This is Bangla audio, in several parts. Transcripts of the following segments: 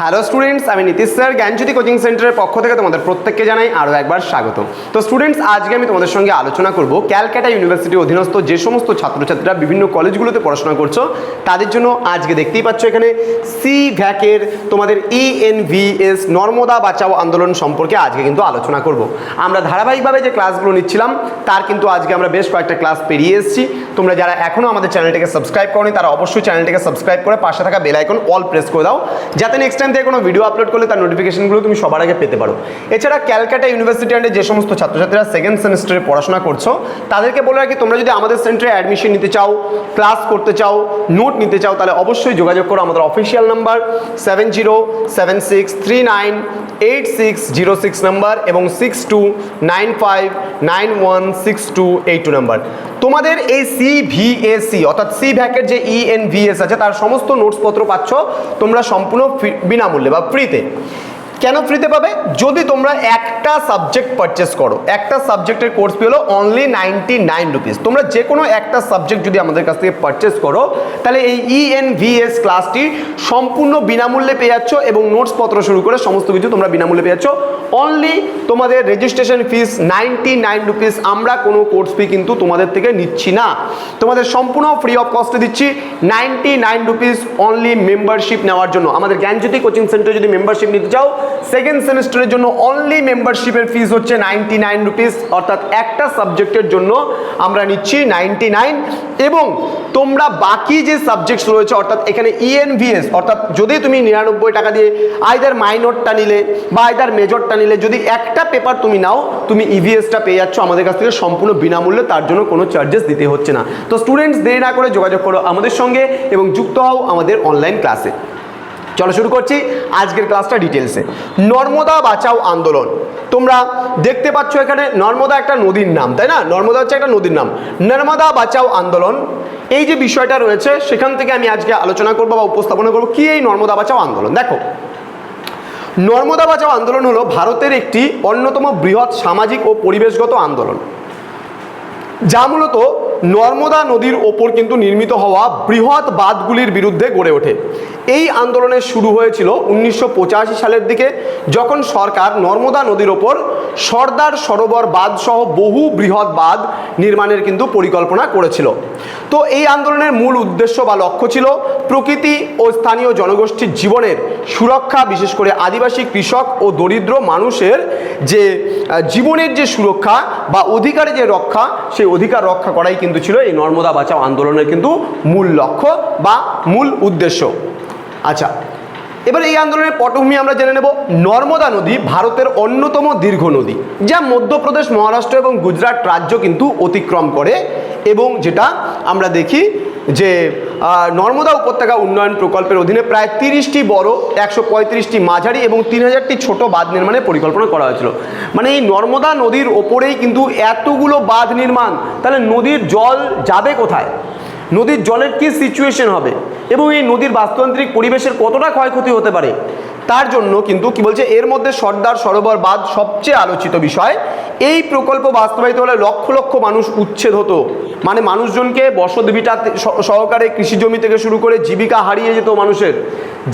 হ্যালো স্টুডেন্টস আমি নীতিশ স্যার, জ্ঞানজ্যোতি কোচিং সেন্টারের পক্ষ থেকে তোমাদের প্রত্যেককে জানাই আরও একবার স্বাগত তো স্টুডেন্টস আজকে আমি তোমাদের সঙ্গে আলোচনা করব ক্যালকাটা ইউনিভার্সিটি অধীনস্থ যে সমস্ত ছাত্রছাত্রীরা বিভিন্ন কলেজগুলোতে পড়াশোনা করছ, তাদের জন্য আজকে দেখতেই পাচ্ছ এখানে সি ভ্যাকের তোমাদের E ইএনভিএস নর্মদা বাঁচাও আন্দোলন সম্পর্কে আজকে কিন্তু আলোচনা করব। আমরা ধারাবাহিকভাবে যে ক্লাসগুলো নিচ্ছিলাম, তার কিন্তু আজকে আমরা বেশ কয়েকটা ক্লাস পেরিয়ে এসেছি। তোমরা যারা এখনও আমাদের চ্যানেলটাকে সাবস্ক্রাইব করনি, তারা অবশ্যই চ্যানেলটাকে সাবস্ক্রাইব করে পাশে থাকা বেল আইকন অল প্রেস করে দাও। যাতে নেক্সট টাইম থেকে কোনো ভিডিও আপলোড করলে তার নোটিফিকেশনগুলো তুমি সবার আগে পেতে পারো। এছাড়া ক্যালকাটা ইউনিভার্সিটি আন্ডে যে সমস্ত ছাত্রছাত্রীরা সেকেন্ড সেমিস্টারে পড়াশোনা করছ, তাদেরকে বলে রাখি, তোমরা যদি আমাদের সেন্টারে অ্যাডমিশন নিতে চাও ক্লাস করতে চাও নোট নিতে চাও, তাহলে অবশ্যই যোগাযোগ করো আমাদের official number seven zero seven six three nine eight six zero six number এবং six two nine five nine one six two eight two number তোমাদের এই সি ভিএসি অর্থাৎ সি ভ্যাকের যে E ইএনভিএস আছে, তার সমস্ত নোটসপত্র পাচ্ছ, তোমরা সম্পূর্ণ বিনামূল্যে বা ফ্রিতে। কেন ফ্রিতে পাবে? যদি তোমরা একটা সাবজেক্ট পারচেস করো, একটা সাবজেক্টের কোর্স হলো অনলি নাইনটি নাইন রুপিস তোমরা যে কোনো একটা সাবজেক্ট যদি আমাদের কাছ থেকে পারচেস করো, তাহলে এই E ইএনভিএস ক্লাসটি সম্পূর্ণ বিনামূল্যে পেয়ে যাচ্ছ এবং নোটসপত্র শুরু করে সমস্ত কিছু তোমরা বিনামূল্যে পেয়ে যাচ্ছ। অনলি তোমাদের registration fees ninety nine rupees আমরা কোনো কোর্স ফি কিন্তু তোমাদের থেকে নিচ্ছি না। তোমাদের সম্পূর্ণ ফ্রি অফ কস্টে দিচ্ছি ninety nine rupees only membership নেওয়ার জন্য। আমাদের জ্ঞানজ্যোতি কোচিং সেন্টারে যদি মেম্বারশিপ নিতে চাও সেকেন্ড সেমিস্টারের জন্য অনলি মেম্বারশিপের ফিস হচ্ছে নাইনটি নাইন রুপিস অর্থাৎ একটা সাবজেক্টের জন্য আমরা নিচ্ছি নাইনটি নাইন এবং তোমরা বাকি যে সাবজেক্টস রয়েছে, অর্থাৎ এখানে E ইএনভিএস অর্থাৎ যদি তুমি নিরানব্বই টাকা দিয়ে আইদার মাইনরটা নিলে বা আইদার মেজরটা নিলে, যদি একটা পেপার তুমি নাও, তুমি ইভিএসটা পেয়ে যাচ্ছ। আমাদের কাছ থেকে সম্পূর্ণ বিনামূল্যে তার জন্য কোনো চার্জেস দিতে হচ্ছে না। তো স্টুডেন্টস দেরি না করে যোগাযোগ করো আমাদের সঙ্গে এবং যুক্ত হও আমাদের অনলাইন ক্লাসে চলো শুরু করছি আজকের ক্লাসটা ডিটেলসে নর্মদা বাঁচাও আন্দোলন। তোমরা দেখতে পাচ্ছ এখানে নর্মদা একটা নদীর নাম, তাই না? নর্মদা হচ্ছে একটা নদীর নাম। নর্মদা বাঁচাও আন্দোলন। এই যে বিষয়টা রয়েছে, সেখান থেকে আমি আজকে আলোচনা করব বা উপস্থাপনা করব কি এই নর্মদা বাঁচাও আন্দোলন। দেখো, নর্মদা বাঁচাও আন্দোলন হলো ভারতের একটি অন্যতম বৃহৎ সামাজিক ও পরিবেশগত আন্দোলন। যা মূলত নর্মদা নদীর ওপর কিন্তু নির্মিত হওয়া বৃহৎ বাঁধগুলির বিরুদ্ধে গড়ে ওঠে। এই আন্দোলনের শুরু হয়েছিল উনিশশো পঁচাশি সালের দিকে, যখন সরকার নর্মদা নদীর ওপর সর্দার সরোবর বাঁধ সহ বহু বৃহৎ বাঁধ নির্মাণের কিন্তু পরিকল্পনা করেছিল। তো এই আন্দোলনের মূল উদ্দেশ্য বা লক্ষ্য ছিল প্রকৃতি ও স্থানীয় জনগোষ্ঠীর জীবনের সুরক্ষা, বিশেষ করে আদিবাসী কৃষক ও দরিদ্র মানুষের যে জীবনের যে সুরক্ষা বা অধিকারের যে রক্ষা, সেই অধিকার রক্ষা করাই কিন্তু ছিল এই নর্মদা বাঁচাও আন্দোলনের কিন্তু মূল লক্ষ্য বা মূল উদ্দেশ্য। আচ্ছা এবার এই আন্দোলনের পটভূমি আমরা জেনে নেব নর্মদা নদী ভারতের অন্যতম দীর্ঘ নদী, যা মধ্যপ্রদেশ, মহারাষ্ট্র এবং গুজরাট রাজ্য কিন্তু অতিক্রম করে এবং যেটা আমরা দেখি যে নর্মদা উপত্যকা উন্নয়ন প্রকল্পের অধীনে প্রায় তিরিশটি বড়, একশো পঁয়ত্রিশটি মাঝারি এবং তিন হাজারটি ছোট বাঁধ নির্মাণের পরিকল্পনা করা হয়েছিল। মানে এই নর্মদা নদীর ওপরেই কিন্তু এতগুলো বাঁধ নির্মাণ, তাহলে নদীর জল যাবে কোথায়? নদীর জলের কি সিচুয়েশন হবে? এবং এই নদীর বাস্তুতান্ত্রিক পরিবেশের কতটা ক্ষয়ক্ষতি হতে পারে? তার জন্য কিন্তু কি বলছে, এর মধ্যে সর্দার সরোবর বাঁধ সবচেয়ে আলোচিত বিষয়। এই প্রকল্প বাস্তবায়িত হলে লক্ষ লক্ষ মানুষ উচ্ছেদ হতো। মানে মানুষজনকে বসত ভিটা সহকারে কৃষি জমি থেকে শুরু করে জীবিকা হারিয়ে যেত মানুষের।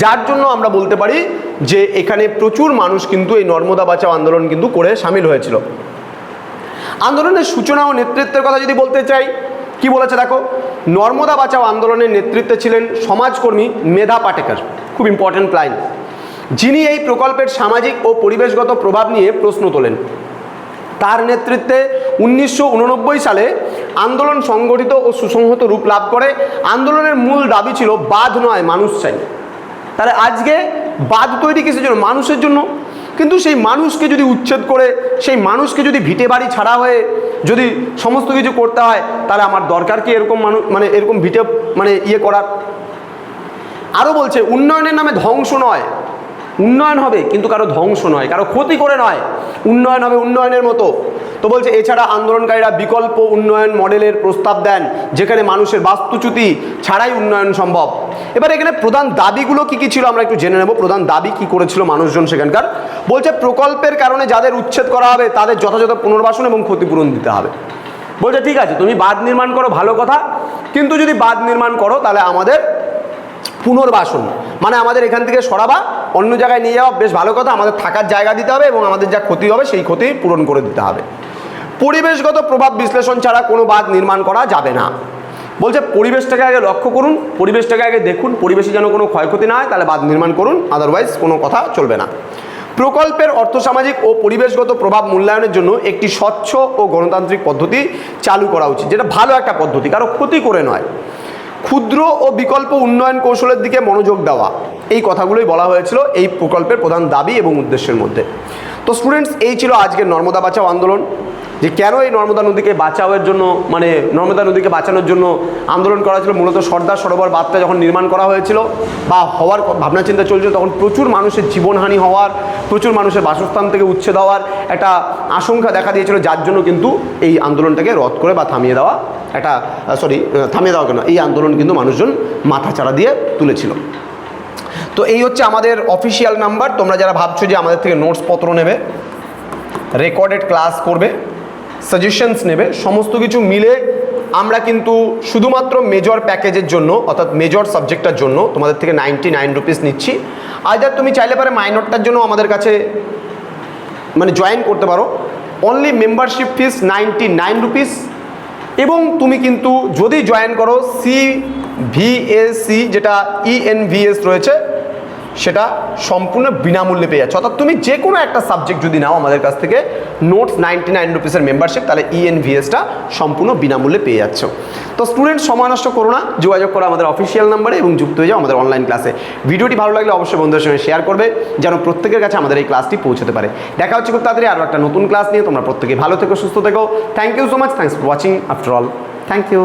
যার জন্য আমরা বলতে পারি যে এখানে প্রচুর মানুষ কিন্তু এই নর্মদা বাঁচাও আন্দোলন কিন্তু করে সামিল হয়েছিল। আন্দোলনের সূচনা ও নেতৃত্বের কথা যদি বলতে চাই কি বলেছে দেখো? নর্মদা বাঁচাও আন্দোলনের নেতৃত্বে ছিলেন সমাজকর্মী মেধা পাটেকার। খুব ইম্পর্ট্যান্ট লাইন যিনি এই প্রকল্পের সামাজিক ও পরিবেশগত প্রভাব নিয়ে প্রশ্ন তোলেন। তার নেতৃত্বে উনিশশো উননব্বই সালে আন্দোলন সংগঠিত ও সুসংহত রূপ লাভ করে। আন্দোলনের মূল দাবি ছিল বাদ নয়, মানুষ চাই। তাহলে আজকে বাদ তৈরি কিসের জন্য? মানুষের জন্য। কিন্তু সেই মানুষকে যদি উচ্ছেদ করে, সেই মানুষকে যদি ভিটে বাড়ি ছাড়া হয়ে যদি সমস্ত কিছু করতে হয়, তাহলে আমার দরকার কি এরকম মানুষ মানে এরকম ভিটে মানে ইয়ে করার? আরও বলছে, উন্নয়নের নামে ধ্বংস নয়। উন্নয়ন হবে, কিন্তু কারও ধ্বংস নয়, কারও ক্ষতি করে নয়। উন্নয়ন হবে উন্নয়নের মতো। তো বলছে, এছাড়া আন্দোলনকারীরা বিকল্প উন্নয়ন মডেলের প্রস্তাব দেন, যেখানে মানুষের বাস্তুচ্যুতি ছাড়াই উন্নয়ন সম্ভব। এবার এখানে প্রধান দাবিগুলো কি কি ছিল আমরা একটু জেনে নেব। প্রধান দাবি কি করেছিল মানুষজন সেখানকার? বলছে, প্রকল্পের কারণে যাদের উচ্ছেদ করা হবে, তাদের যথাযথ পুনর্বাসন এবং ক্ষতিপূরণ দিতে হবে। বলছে, ঠিক আছে, তুমি বাঁধ নির্মাণ করো, ভালো কথা। কিন্তু যদি বাঁধ নির্মাণ করো, তাহলে আমাদের পুনর্বাসন মানে আমাদের এখান থেকে সরাবা, অন্য জায়গায় নিয়ে যাওয়া, বেশ ভালো কথা, আমাদের থাকার জায়গা দিতে হবে এবং আমাদের যা ক্ষতি হবে, সেই ক্ষতি পূরণ করে দিতে হবে। পরিবেশগত প্রভাব বিশ্লেষণ ছাড়া কোনো বাঁধ নির্মাণ করা যাবে না। বলছে, পরিবেশটাকে আগে লক্ষ্য করুন, পরিবেশটাকে আগে দেখুন, পরিবেশে যেন কোনো ক্ষয়ক্ষতি না হয়, তাহলে বাঁধ নির্মাণ করুন আদারওয়াইজ কোনো কথা চলবে না। প্রকল্পের অর্থসামাজিক ও পরিবেশগত প্রভাব মূল্যায়নের জন্য একটি স্বচ্ছ ও গণতান্ত্রিক পদ্ধতি চালু করা উচিত, যেটা ভালো একটা পদ্ধতি, কারও ক্ষতি করে নয়। ক্ষুদ্র ও বিকল্প উন্নয়ন কৌশলের দিকে মনোযোগ দেওয়া, এই কথাগুলোই বলা হয়েছিল এই প্রকল্পের প্রধান দাবি এবং উদ্দেশ্যের মধ্যে। তো স্টুডেন্টস এই ছিল আজকের নর্মদা বাঁচাও আন্দোলন। যে কেন এই নর্মদা নদীকে বাঁচাওয়ের জন্য মানে নর্মদা নদীকে বাঁচানোর জন্য আন্দোলন করা হয়েছিল? মূলত সর্দার সরোবর বাঁধটা যখন নির্মাণ করা হয়েছিল বা হওয়ার ভাবনা চিন্তা চলছিল, তখন প্রচুর মানুষের জীবনহানি হওয়ার, প্রচুর মানুষের বাসস্থান থেকে উচ্ছে দেওয়ার একটা আশঙ্কা দেখা দিয়েছিল, যার জন্য কিন্তু এই আন্দোলনটাকে রদ করে বা থামিয়ে দেওয়া একটা সরি থামিয়ে দেওয়া কেন? এই আন্দোলন কিন্তু মানুষজন মাথাচাড়া দিয়ে তুলেছিল। তো এই হচ্ছে আমাদের অফিসিয়াল নাম্বার তোমরা যারা ভাবছ যে আমাদের থেকে নোটস পত্র নেবে রেকর্ডেড ক্লাস করবে সাজেশনস নেবে, সমস্ত কিছু মিলে আমরা কিন্তু শুধুমাত্র মেজর প্যাকেজের জন্য, অর্থাৎ মেজর সাবজেক্টটার জন্য তোমাদের থেকে নাইনটি নাইন রুপিস নিচ্ছি। আইদার তুমি চাইলে পারে মাইনরটার জন্য আমাদের কাছে মানে জয়েন করতে পারো। Only membership fees ninety nine rupees এবং তুমি কিন্তু যদি জয়েন করো সি ভিএসসি যেটা E ইএনভিএস রয়েছে সেটা সম্পূর্ণ বিনামূল্যে পেয়ে যাচ্ছে। অর্থাৎ তুমি যে কোনো একটা সাবজেক্ট যদি নাও আমাদের কাছ থেকে নোটস নাইনটি নাইন রুপিসের মেম্বারশিপ তাহলে E ইএনভিএসটা সম্পূর্ণ বিনামূল্যে পেয়ে যাচ্ছ। তো স্টুডেন্ট সময় নষ্ট করো না, যোগাযোগ করো আমাদের অফিসিয়াল নাম্বারে এবং যুক্ত হয়ে যাও আমাদের অনলাইন ক্লাসে ভিডিওটি ভালো লাগলে অবশ্যই বন্ধুদের সঙ্গে শেয়ার করবে, যেন প্রত্যেকের কাছে আমাদের এই ক্লাসটি পৌঁছতে পারে। দেখা হচ্ছে খুব তাড়াতাড়ি আরও একটা নতুন ক্লাস নিয়ে। তোমরা প্রত্যেকে ভালো থেকো, সুস্থ থেকো। Thank you so much thanks for watching after all thank you